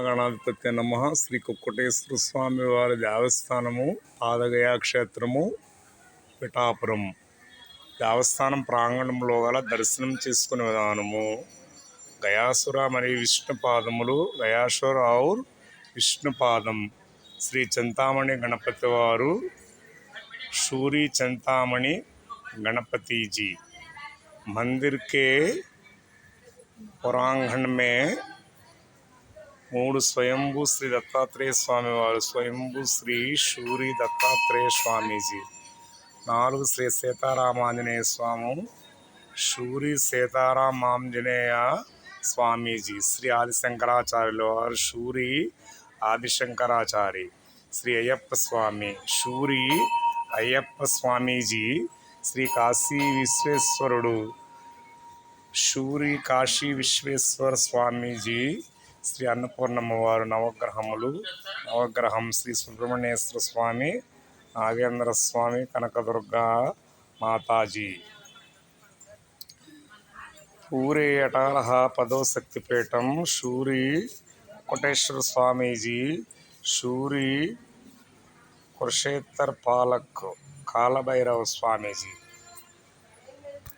మహాగణాధిపతి నమ శ్రీ కుక్కటేశ్వర స్వామి వారి దేవస్థానము పాదగయా క్షేత్రము పిఠాపురం దేవస్థానం ప్రాంగణంలో గల దర్శనం చేసుకునే విధానము గయాసుర మరియు విష్ణు పాదములు గయాసుర ఔర్ విష్ణు పాదం శ్రీ చింతామణి గణపతి వారు शूरी चिंतामणि गणपति जी मंदिर के पुरांगण में మూడు స్వయంభూ శ్రీ దత్తాత్రేయ స్వామి వారు స్వయంభూ శ్రీ శూరి దత్తాత్రేయ స్వామీజీ. నాలుగు శ్రీ సీతారామాంజనేయ స్వాము షూరి సీతారామాంజనేయ స్వామీజీ. శ్రీ ఆదిశంకరాచార్యుల వారు శూరి ఆదిశంకరాచారి. శ్రీ అయ్యప్ప స్వామి షూరి అయ్యప్ప స్వామీజీ. శ్రీ కాశీ విశ్వేశ్వరుడు షూరి కాశీ విశ్వేశ్వర స్వామీజీ. శ్రీ అన్నపూర్ణమ్మ వారు నవగ్రహములు నవగ్రహం శ్రీ సుబ్రహ్మణ్యేశ్వర స్వామి నాగేంద్ర స్వామి కనకదుర్గా మాతాజీ. పూరి అటాలహ పదో శక్తిపీఠం శూరి కోటేశ్వర స్వామీజీ షూరి కురుషేత్తర్ పాలక్ కాలభైరవ స్వామీజీ.